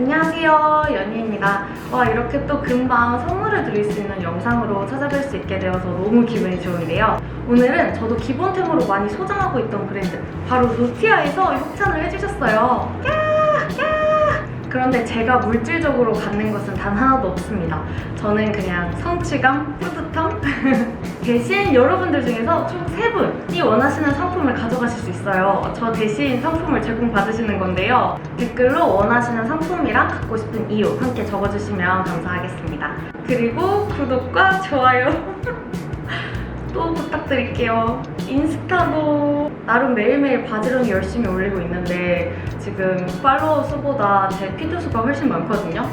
안녕하세요 연희입니다 와 이렇게 또 금방 선물을 드릴 수 있는 영상으로 찾아뵐 수 있게 되어서 너무 기분이 좋은데요 오늘은 저도 기본템으로 많이 소장하고 있던 브랜드 바로 루티아에서 협찬을 해주셨어요 야! 야! 그런데 제가 물질적으로 갖는 것은 단 하나도 없습니다. 저는 그냥 성취감, 뿌듯함? 대신 여러분들 중에서 총 3분이 원하시는 상품을 가져가실 수 있어요. 저 대신 상품을 제공받으시는 건데요. 댓글로 원하시는 상품이랑 갖고 싶은 이유 함께 적어주시면 감사하겠습니다. 그리고 구독과 좋아요 또 부탁드릴게요. 인스타도 나름 매일매일 바지런히 열심히 올리고 있는데 지금 팔로워 수보다 제 피드 수가 훨씬 많거든요.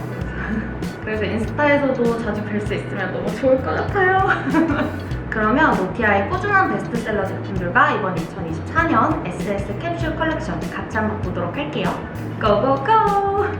그래서 인스타에서도 자주 뵐 수 있으면 너무 좋을 것 같아요. 그러면 노티아의 꾸준한 베스트셀러 제품들과 이번 2024년 SS 캡슐 컬렉션 같이 한번 보도록 할게요. 고고고!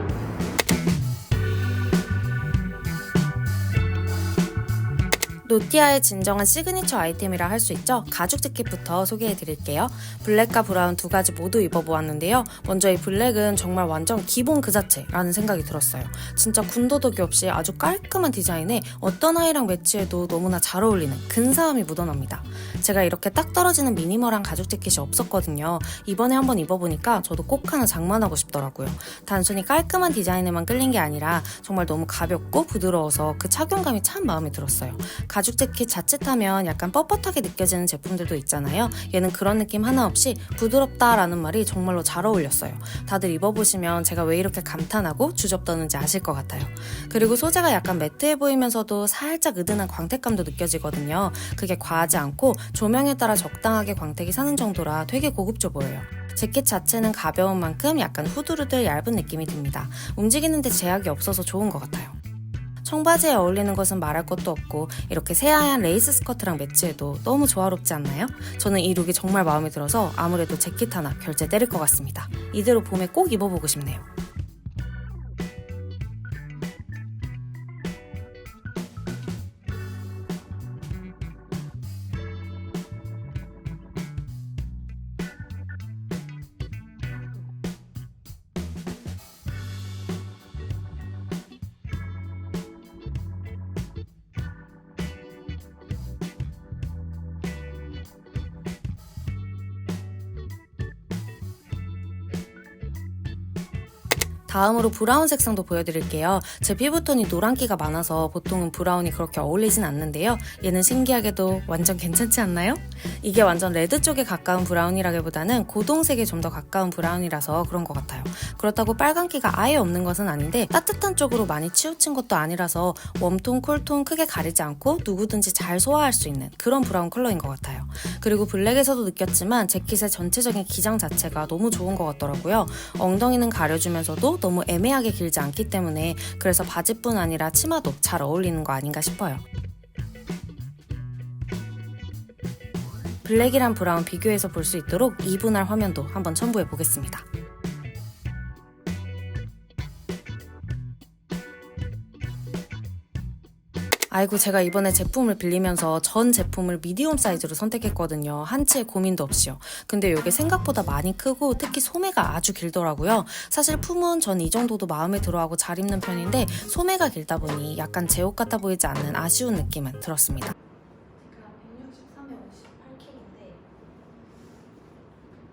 노티아의 진정한 시그니처 아이템이라 할 수 있죠. 가죽 재킷부터 소개해 드릴게요. 블랙과 브라운 두 가지 모두 입어보았는데요. 먼저 이 블랙은 정말 완전 기본 그 자체라는 생각이 들었어요. 진짜 군더더기 없이 아주 깔끔한 디자인에 어떤 아이랑 매치해도 너무나 잘 어울리는 근사함이 묻어납니다. 제가 이렇게 딱 떨어지는 미니멀한 가죽 재킷이 없었거든요. 이번에 한번 입어보니까 저도 꼭 하나 장만하고 싶더라고요. 단순히 깔끔한 디자인에만 끌린 게 아니라 정말 너무 가볍고 부드러워서 그 착용감이 참 마음에 들었어요. 가죽 재킷 자칫하면 약간 뻣뻣하게 느껴지는 제품들도 있잖아요. 얘는 그런 느낌 하나 없이 부드럽다라는 말이 정말로 잘 어울렸어요. 다들 입어보시면 제가 왜 이렇게 감탄하고 주접떠는지 아실 것 같아요. 그리고 소재가 약간 매트해 보이면서도 살짝 으드한 광택감도 느껴지거든요. 그게 과하지 않고 조명에 따라 적당하게 광택이 사는 정도라 되게 고급져 보여요. 재킷 자체는 가벼운 만큼 약간 후두르들 얇은 느낌이 듭니다. 움직이는데 제약이 없어서 좋은 것 같아요. 청바지에 어울리는 것은 말할 것도 없고 이렇게 새하얀 레이스 스커트랑 매치해도 너무 조화롭지 않나요? 저는 이 룩이 정말 마음에 들어서 아무래도 재킷 하나 결제 때릴 것 같습니다. 이대로 봄에 꼭 입어보고 싶네요. 다음으로 브라운 색상도 보여드릴게요. 제 피부톤이 노란기가 많아서 보통은 브라운이 그렇게 어울리진 않는데요. 얘는 신기하게도 완전 괜찮지 않나요? 이게 완전 레드 쪽에 가까운 브라운이라기보다는 고동색에 좀 더 가까운 브라운이라서 그런 것 같아요. 그렇다고 빨간기가 아예 없는 것은 아닌데 따뜻한 쪽으로 많이 치우친 것도 아니라서 웜톤, 쿨톤 크게 가리지 않고 누구든지 잘 소화할 수 있는 그런 브라운 컬러인 것 같아요. 그리고 블랙에서도 느꼈지만 재킷의 전체적인 기장 자체가 너무 좋은 것 같더라고요. 엉덩이는 가려주면서도 너무 애매하게 길지 않기 때문에 그래서 바지뿐 아니라 치마도 잘 어울리는 거 아닌가 싶어요. 블랙이랑 브라운 비교해서 볼 수 있도록 이분할 화면도 한번 첨부해 보겠습니다. 아이고 제가 이번에 제품을 빌리면서 전 제품을 미디움 사이즈로 선택했거든요. 한치의 고민도 없이요. 근데 이게 생각보다 많이 크고 특히 소매가 아주 길더라고요. 사실 품은 전 이 정도도 마음에 들어하고 잘 입는 편인데 소매가 길다 보니 약간 제 옷 같아 보이지 않는 아쉬운 느낌은 들었습니다.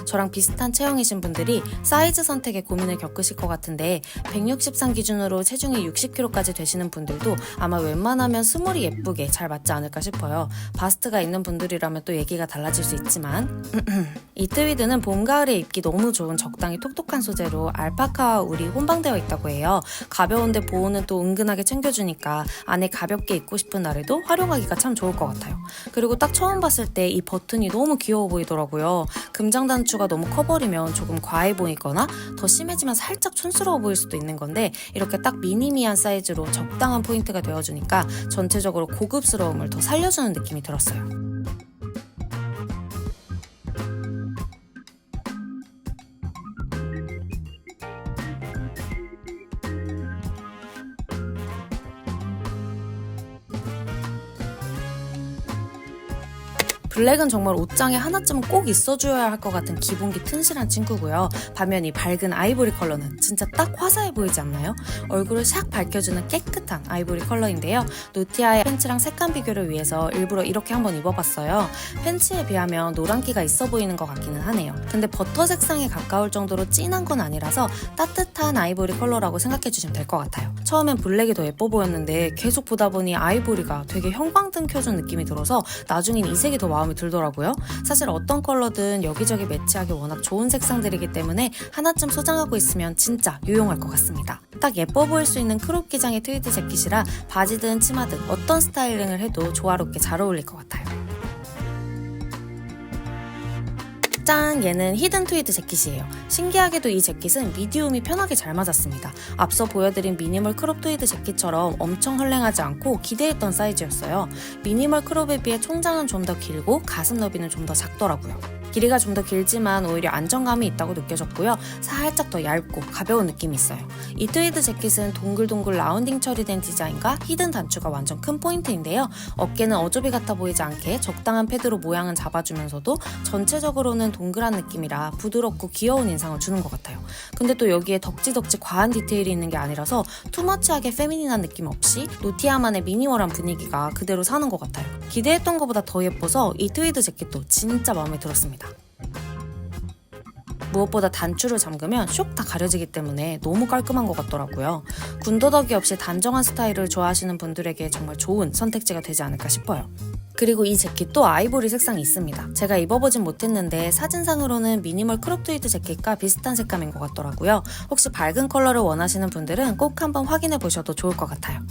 저랑 비슷한 체형이신 분들이 사이즈 선택에 고민을 겪으실 것 같은데 163 기준으로 체중이 60kg까지 되시는 분들도 아마 웬만하면 스몰이 예쁘게 잘 맞지 않을까 싶어요. 바스트가 있는 분들이라면 또 얘기가 달라질 수 있지만 이 트위드는 봄 가을에 입기 너무 좋은 적당히 톡톡한 소재로 알파카와 울이 혼방되어 있다고 해요. 가벼운데 보호는 또 은근하게 챙겨주니까 안에 가볍게 입고 싶은 날에도 활용하기가 참 좋을 것 같아요. 그리고 딱 처음 봤을 때 이 버튼이 너무 귀여워 보이더라고요. 금장 단추 가 너무 커버리면 조금 과해 보이거나 더 심해지면 살짝 촌스러워 보일 수도 있는 건데 이렇게 딱 미니미한 사이즈로 적당한 포인트가 되어주니까 전체적으로 고급스러움을 더 살려주는 느낌이 들었어요. 블랙은 정말 옷장에 하나쯤은 꼭 있어줘야 할 것 같은 기본기 튼실한 친구고요. 반면 이 밝은 아이보리 컬러는 진짜 딱 화사해 보이지 않나요? 얼굴을 샥 밝혀주는 깨끗한 아이보리 컬러인데요. 노티아의 팬츠랑 색감 비교를 위해서 일부러 이렇게 한번 입어봤어요. 팬츠에 비하면 노란기가 있어 보이는 것 같기는 하네요. 근데 버터 색상에 가까울 정도로 진한 건 아니라서 따뜻한 아이보리 컬러라고 생각해 주시면 될 것 같아요. 처음엔 블랙이 더 예뻐 보였는데 계속 보다 보니 아이보리가 되게 형광등 켜준 느낌이 들어서 나중엔 이 색이 더 마음에 들더라고요. 사실 어떤 컬러든 여기저기 매치하기 워낙 좋은 색상들이기 때문에 하나쯤 소장하고 있으면 진짜 유용할 것 같습니다. 딱 예뻐 보일 수 있는 크롭 기장의 트위드 재킷이라 바지든 치마든 어떤 스타일링을 해도 조화롭게 잘 어울릴 것 같아요. 짠! 얘는 히든 트위드 재킷이에요. 신기하게도 이 재킷은 미디움이 편하게 잘 맞았습니다. 앞서 보여드린 미니멀 크롭 트위드 재킷처럼 엄청 헐랭하지 않고 기대했던 사이즈였어요. 미니멀 크롭에 비해 총장은 좀 더 길고 가슴 너비는 좀 더 작더라고요. 길이가 좀 더 길지만 오히려 안정감이 있다고 느껴졌고요. 살짝 더 얇고 가벼운 느낌이 있어요. 이 트위드 재킷은 동글동글 라운딩 처리된 디자인과 히든 단추가 완전 큰 포인트인데요. 어깨는 어조비 같아 보이지 않게 적당한 패드로 모양은 잡아주면서도 전체적으로는 동글한 느낌이라 부드럽고 귀여운 인상을 주는 것 같아요. 근데 또 여기에 덕지덕지 과한 디테일이 있는 게 아니라서 투머치하게 페미닌한 느낌 없이 노티아만의 미니멀한 분위기가 그대로 사는 것 같아요. 기대했던 것보다 더 예뻐서 이 트위드 재킷도 진짜 마음에 들었습니다. 무엇보다 단추를 잠그면 쇽다 가려지기 때문에 너무 깔끔한 것 같더라고요. 군더더기 없이 단정한 스타일을 좋아하시는 분들에게 정말 좋은 선택지가 되지 않을까 싶어요. 그리고 이 재킷도 아이보리 색상이 있습니다. 제가 입어보진 못했는데 사진상으로는 미니멀 크롭 트위드 재킷과 비슷한 색감인 것 같더라고요. 혹시 밝은 컬러를 원하시는 분들은 꼭 한번 확인해 보셔도 좋을 것 같아요.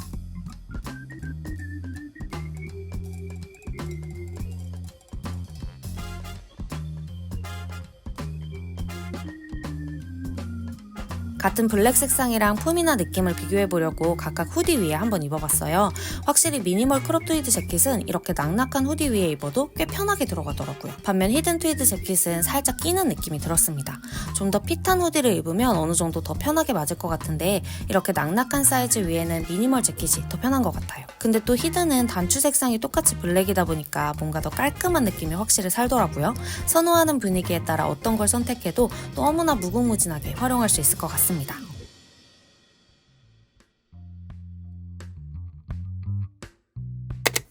같은 블랙 색상이랑 품이나 느낌을 비교해 보려고 각각 후디 위에 한번 입어봤어요. 확실히 미니멀 크롭 트위드 재킷은 이렇게 낙낙한 후디 위에 입어도 꽤 편하게 들어가더라고요. 반면 히든 트위드 재킷은 살짝 끼는 느낌이 들었습니다. 좀 더 핏한 후디를 입으면 어느 정도 더 편하게 맞을 것 같은데 이렇게 낙낙한 사이즈 위에는 미니멀 재킷이 더 편한 것 같아요. 근데 또 히든은 단추 색상이 똑같이 블랙이다 보니까 뭔가 더 깔끔한 느낌이 확실히 살더라고요. 선호하는 분위기에 따라 어떤 걸 선택해도 너무나 무궁무진하게 활용할 수 있을 것 같습니다.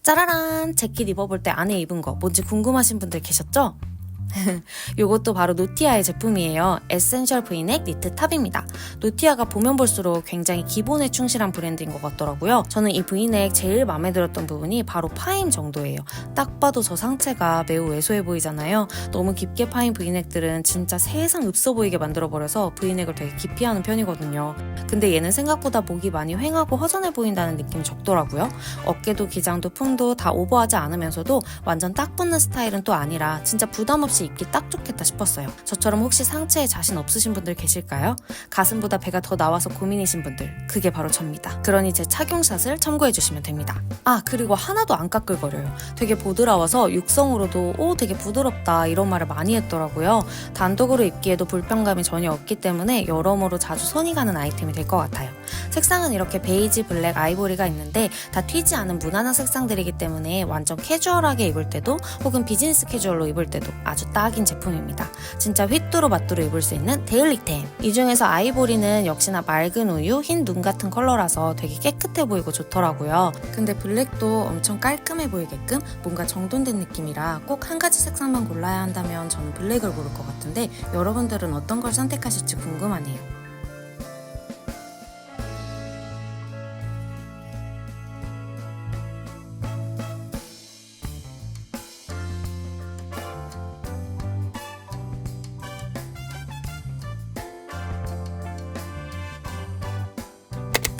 짜라란! 재킷 입어볼 때 안에 입은 거 뭔지 궁금하신 분들 계셨죠? 이것도 바로 노티아의 제품이에요. 에센셜 브이넥 니트 탑입니다. 노티아가 보면 볼수록 굉장히 기본에 충실한 브랜드인 것 같더라고요. 저는 이 브이넥 제일 마음에 들었던 부분이 바로 파임 정도예요. 딱 봐도 저 상체가 매우 왜소해 보이잖아요. 너무 깊게 파인 브이넥들은 진짜 세상 없어 보이게 만들어버려서 브이넥을 되게 기피하는 편이거든요. 근데 얘는 생각보다 목이 많이 휑하고 허전해 보인다는 느낌이 적더라고요. 어깨도 기장도 품도 다 오버하지 않으면서도 완전 딱 붙는 스타일은 또 아니라 진짜 부담 없이 입기 딱 좋겠다 싶었어요. 저처럼 혹시 상체에 자신 없으신 분들 계실까요? 가슴보다 배가 더 나와서 고민이신 분들 그게 바로 접니다. 그러니 제 착용샷을 참고해 주시면 됩니다. 아 그리고 하나도 안 까끌거려요. 되게 보드라워서 육성으로도 오 되게 부드럽다 이런 말을 많이 했더라고요. 단독으로 입기에도 불편감이 전혀 없기 때문에 여러모로 자주 손이 가는 아이템이 될 것 같아요. 색상은 이렇게 베이지, 블랙, 아이보리가 있는데 다 튀지 않은 무난한 색상들이기 때문에 완전 캐주얼하게 입을 때도 혹은 비즈니스 캐주얼로 입을 때도 아주 딱인 제품입니다. 진짜 휘뚜루 마뚜루 입을 수 있는 데일리템. 이 중에서 아이보리는 역시나 맑은 우유, 흰 눈 같은 컬러라서 되게 깨끗해 보이고 좋더라고요. 근데 블랙도 엄청 깔끔해 보이게끔 뭔가 정돈된 느낌이라 꼭 한 가지 색상만 골라야 한다면 저는 블랙을 고를 것 같은데 여러분들은 어떤 걸 선택하실지 궁금하네요.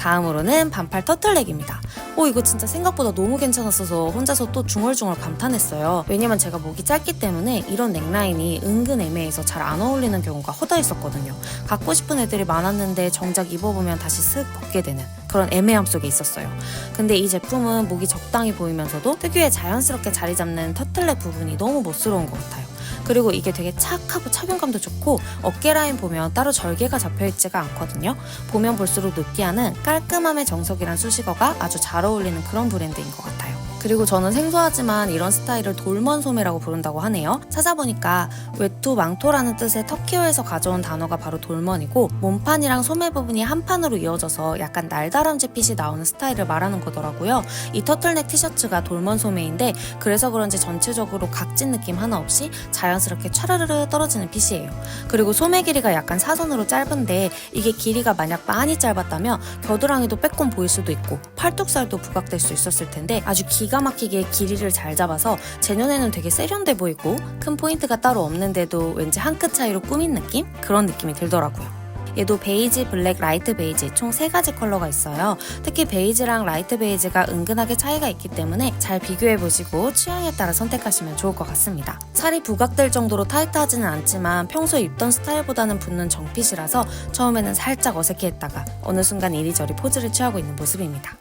다음으로는 반팔 터틀넥입니다. 오 이거 진짜 생각보다 너무 괜찮았어서 혼자서 또 중얼중얼 감탄했어요. 왜냐면 제가 목이 짧기 때문에 이런 넥라인이 은근 애매해서 잘 안 어울리는 경우가 허다했었거든요. 갖고 싶은 애들이 많았는데 정작 입어보면 다시 슥 벗게 되는 그런 애매함 속에 있었어요. 근데 이 제품은 목이 적당히 보이면서도 특유의 자연스럽게 자리 잡는 터틀넥 부분이 너무 멋스러운 것 같아요. 그리고 이게 되게 착하고 착용감도 좋고 어깨 라인 보면 따로 절개가 잡혀있지가 않거든요. 보면 볼수록 노티아는 깔끔함의 정석이란 수식어가 아주 잘 어울리는 그런 브랜드인 것 같아요. 그리고 저는 생소하지만 이런 스타일을 돌먼 소매라고 부른다고 하네요. 찾아보니까 외투 망토라는 뜻의 터키어에서 가져온 단어가 바로 돌먼이고 몸판이랑 소매 부분이 한 판으로 이어져서 약간 날다람쥐 핏이 나오는 스타일을 말하는 거더라고요. 이 터틀넥 티셔츠가 돌먼 소매인데 그래서 그런지 전체적으로 각진 느낌 하나 없이 자연스럽게 차르르르 떨어지는 핏이에요. 그리고 소매 길이가 약간 사선으로 짧은데 이게 길이가 만약 많이 짧았다면 겨드랑이도 빼꼼 보일 수도 있고 팔뚝살도 부각될 수 있었을 텐데 아주 기가 막히게 길이를 잘 잡아서 제 눈에는 되게 세련돼 보이고 큰 포인트가 따로 없는데도 왠지 한 끗 차이로 꾸민 느낌? 그런 느낌이 들더라고요. 얘도 베이지, 블랙, 라이트 베이지 총 세 가지 컬러가 있어요. 특히 베이지랑 라이트 베이지가 은근하게 차이가 있기 때문에 잘 비교해 보시고 취향에 따라 선택하시면 좋을 것 같습니다. 살이 부각될 정도로 타이트하지는 않지만 평소에 입던 스타일보다는 붙는 정핏이라서 처음에는 살짝 어색해했다가 어느 순간 이리저리 포즈를 취하고 있는 모습입니다.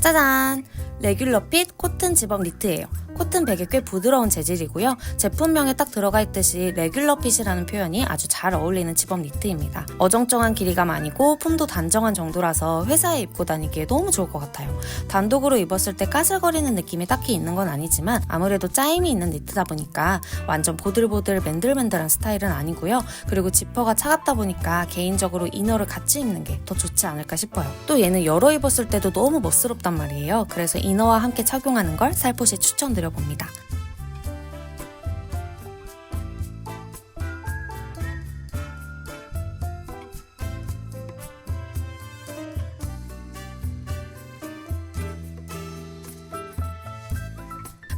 짜잔! 레귤러 핏 코튼 집업 니트예요. 코튼 백이 꽤 부드러운 재질이고요. 제품명에 딱 들어가 있듯이 레귤러 핏이라는 표현이 아주 잘 어울리는 집업 니트입니다. 어정쩡한 길이감 아니고 품도 단정한 정도라서 회사에 입고 다니기에 너무 좋을 것 같아요. 단독으로 입었을 때 까슬거리는 느낌이 딱히 있는 건 아니지만 아무래도 짜임이 있는 니트다 보니까 완전 보들보들 맨들맨들한 스타일은 아니고요. 그리고 지퍼가 차갑다 보니까 개인적으로 이너를 같이 입는 게 더 좋지 않을까 싶어요. 또 얘는 열어 입었을 때도 너무 멋스럽단 말이에요. 그래서 이너와 함께 착용하는 걸 살포시 추천드려 봅니다.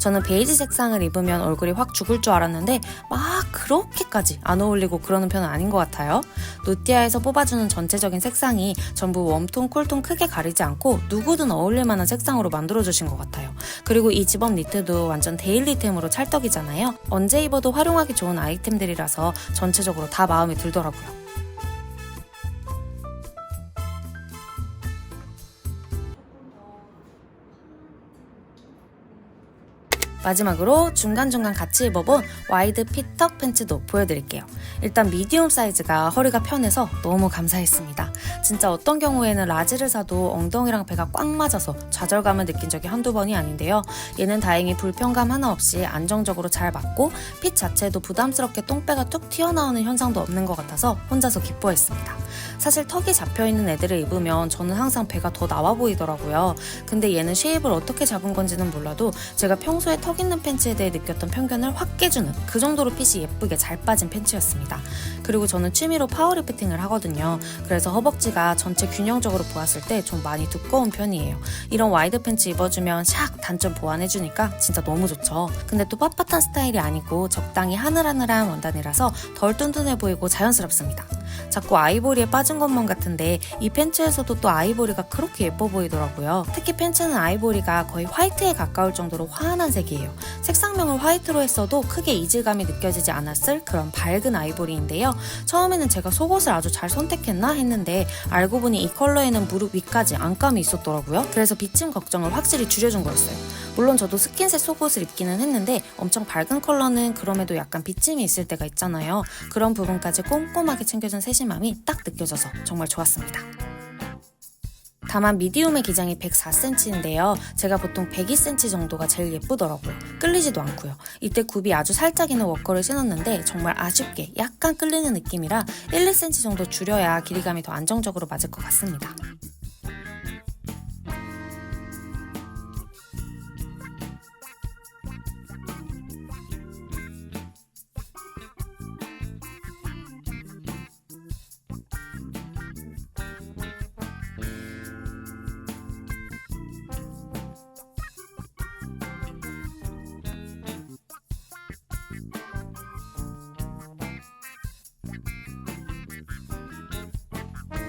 저는 베이지 색상을 입으면 얼굴이 확 죽을 줄 알았는데 막 그렇게까지 안 어울리고 그러는 편은 아닌 것 같아요. 노티아에서 뽑아주는 전체적인 색상이 전부 웜톤, 쿨톤 크게 가리지 않고 누구든 어울릴 만한 색상으로 만들어주신 것 같아요. 그리고 이 집업 니트도 완전 데일리템으로 찰떡이잖아요. 언제 입어도 활용하기 좋은 아이템들이라서 전체적으로 다 마음에 들더라고요. 마지막으로 중간중간 같이 입어본 와이드 핏턱 팬츠도 보여드릴게요. 일단 미디움 사이즈가 허리가 편해서 너무 감사했습니다. 진짜 어떤 경우에는 라지를 사도 엉덩이랑 배가 꽉 맞아서 좌절감을 느낀 적이 한두 번이 아닌데요. 얘는 다행히 불편감 하나 없이 안정적으로 잘 맞고 핏 자체도 부담스럽게 똥배가 툭 튀어나오는 현상도 없는 것 같아서 혼자서 기뻐했습니다. 사실 턱이 잡혀있는 애들을 입으면 저는 항상 배가 더 나와 보이더라고요. 근데 얘는 쉐입을 어떻게 잡은 건지는 몰라도 제가 평소에 턱 있는 팬츠에 대해 느꼈던 편견을 확 깨주는 그 정도로 핏이 예쁘게 잘 빠진 팬츠였습니다. 그리고 저는 취미로 파워리프팅을 하거든요. 그래서 허벅지가 전체 균형적으로 보았을 때 좀 많이 두꺼운 편이에요. 이런 와이드 팬츠 입어주면 샥 단점 보완해주니까 진짜 너무 좋죠. 근데 또 빳빳한 스타일이 아니고 적당히 하늘하늘한 원단이라서 덜 뚠뚠해 보이고 자연스럽습니다. 자꾸 아이보리에 빠진 것만 같은데 이 팬츠에서도 또 아이보리가 그렇게 예뻐 보이더라고요. 특히 팬츠는 아이보리가 거의 화이트에 가까울 정도로 환한 색이에요. 색상명을 화이트로 했어도 크게 이질감이 느껴지지 않았을 그런 밝은 아이보리인데요. 처음에는 제가 속옷을 아주 잘 선택했나 했는데 알고 보니 이 컬러에는 무릎 위까지 안감이 있었더라고요. 그래서 비침 걱정을 확실히 줄여준 거였어요. 물론 저도 스킨색 속옷을 입기는 했는데 엄청 밝은 컬러는 그럼에도 약간 비침이 있을 때가 있잖아요. 그런 부분까지 꼼꼼하게 챙겨준 세심함이 딱 느껴져서 정말 좋았습니다. 다만 미디움의 기장이 104cm인데요. 제가 보통 102cm 정도가 제일 예쁘더라고요. 끌리지도 않고요. 이때 굽이 아주 살짝 있는 워커를 신었는데 정말 아쉽게 약간 끌리는 느낌이라 1, 2cm 정도 줄여야 길이감이 더 안정적으로 맞을 것 같습니다.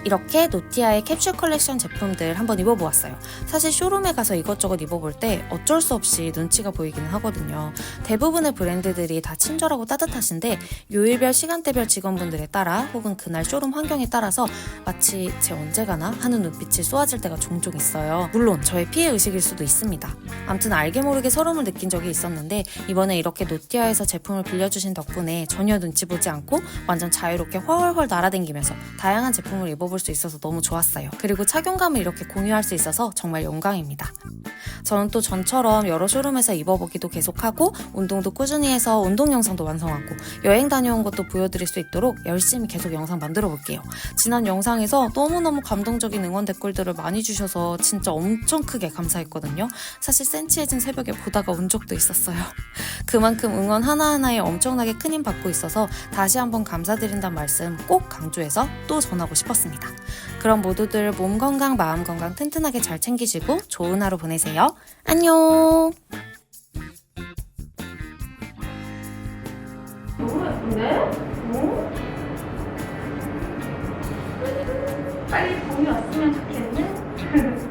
이렇게 노티아의 캡슐 컬렉션 제품들 한번 입어보았어요. 사실 쇼룸에 가서 이것저것 입어볼 때 어쩔 수 없이 눈치가 보이기는 하거든요. 대부분의 브랜드들이 다 친절하고 따뜻하신데 요일별 시간대별 직원분들에 따라 혹은 그날 쇼룸 환경에 따라서 마치 쟤 언제 가나 하는 눈빛이 쏘아질 때가 종종 있어요. 물론 저의 피해 의식일 수도 있습니다. 암튼 알게 모르게 서름을 느낀 적이 있었는데 이번에 이렇게 노티아에서 제품을 빌려주신 덕분에 전혀 눈치 보지 않고 완전 자유롭게 훨훨 날아다니면서 다양한 제품을 입어 볼 입어볼 수 있어서 너무 좋았어요. 그리고 착용감을 이렇게 공유할 수 있어서 정말 영광입니다. 저는 또 전처럼 여러 쇼룸에서 입어보기도 계속하고 운동도 꾸준히 해서 운동 영상도 완성하고 여행 다녀온 것도 보여드릴 수 있도록 열심히 계속 영상 만들어 볼게요. 지난 영상에서 너무너무 감동적인 응원 댓글들을 많이 주셔서 진짜 엄청 크게 감사했거든요. 사실 센치해진 새벽에 보다가 운 적도 있었어요. 그만큼 응원 하나하나에 엄청나게 큰 힘 받고 있어서 다시 한번 감사드린다는 말씀 꼭 강조해서 또 전하고 싶었습니다. 그럼 모두들 몸 건강, 마음 건강 튼튼하게 잘 챙기시고 좋은 하루 보내세요. 안녕! 예쁜데? 어? 빨리 봄이 왔으면 좋겠네?